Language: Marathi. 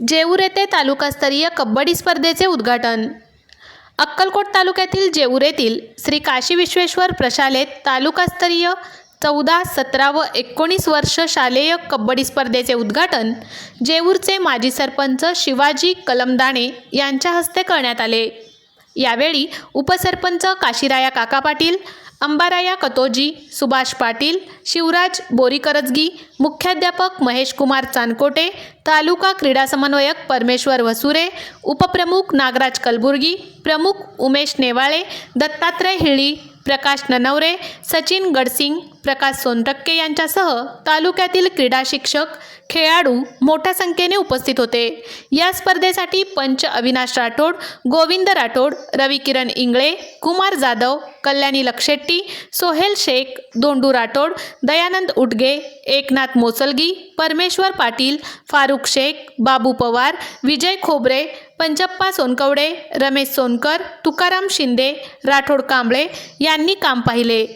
जेऊर येथे तालुकास्तरीय कबड्डी स्पर्धेचे उद्घाटन. अक्कलकोट तालुक्यातील जेऊर येथील श्री काशी विश्वेश्वर प्रशालेत तालुकास्तरीय चौदा सतरा व एकोणीस वर्ष शालेय कबड्डी स्पर्धेचे उद्घाटन जेऊरचे माजी सरपंच शिवाजी कलमदाणे यांच्या हस्ते करण्यात आले. यावेळी उपसरपंच काशीराया काका पाटील अंबाराया कतोजी सुभाष पाटील शिवराज बोरीकरजगी मुख्याध्यापक महेश कुमार चानकोटे तालुका क्रीडा समन्वयक परमेश्वर वसुरे उपप्रमुख नागराज कलबुर्गी प्रमुख उमेश नेवाळे दत्तात्रय हिळी प्रकाश ननवरे सचिन गडसिंग प्रकाश सोनटक्के यांच्यासह तालुक्यातील क्रीडा शिक्षक खेळाडू मोठ्या संख्येने उपस्थित होते. या स्पर्धेसाठी पंच अविनाश राठोड गोविंद राठोड रवी किरण इंगळे कुमार जाधव कल्याणी लक्षेट्टी सोहेल शेख दोंडू राठोड दयानंद उटगे एकनाथ मोसलगी परमेश्वर पाटील फारुख शेख बाबू पवार विजय खोबरे पंचप्पा सोनकवडे रमेश सोनकर तुकाराम शिंदे राठोड कांबळे यांनी काम पाहिले.